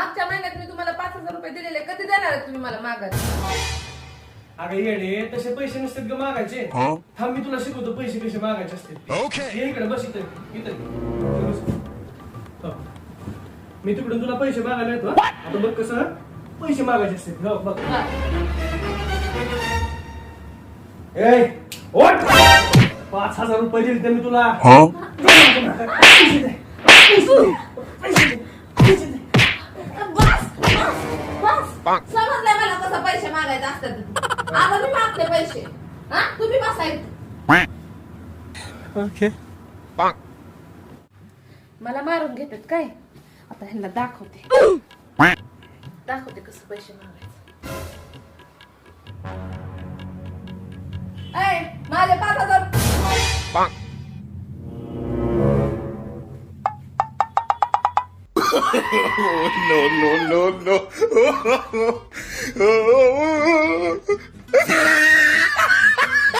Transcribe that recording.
मागच्या महिन्यात मी तुम्हाला पाच हजार रुपये दिलेले कधी देणार आहे तुम्ही मला माघारी अगं येडे तसे पैसे नसतात ग मागायचे. थांब मी तुला शिकवतो पैसे कसे मागायचे असते ये इकडे बस इथं इथं. बस. हो. मी तिकडून तुला पैसे मागायला येतो हा. आता बघ कसं पैसे मागायचे असते हो बघ. हा. ए ओट! पाच हजार रुपये दिले मी तुला. पैसे दे. पैसे दे. समजलंय मला कसं पैसे मागायचे असतात. आता मी मागते पैसे. हा? तुम्ही बसायचं. मला मारून घेतात काय? आता ह्यांना दाखवते. दाखवते कसं पैसे मागायचं. माझे पाच हजार. No, no, no, no.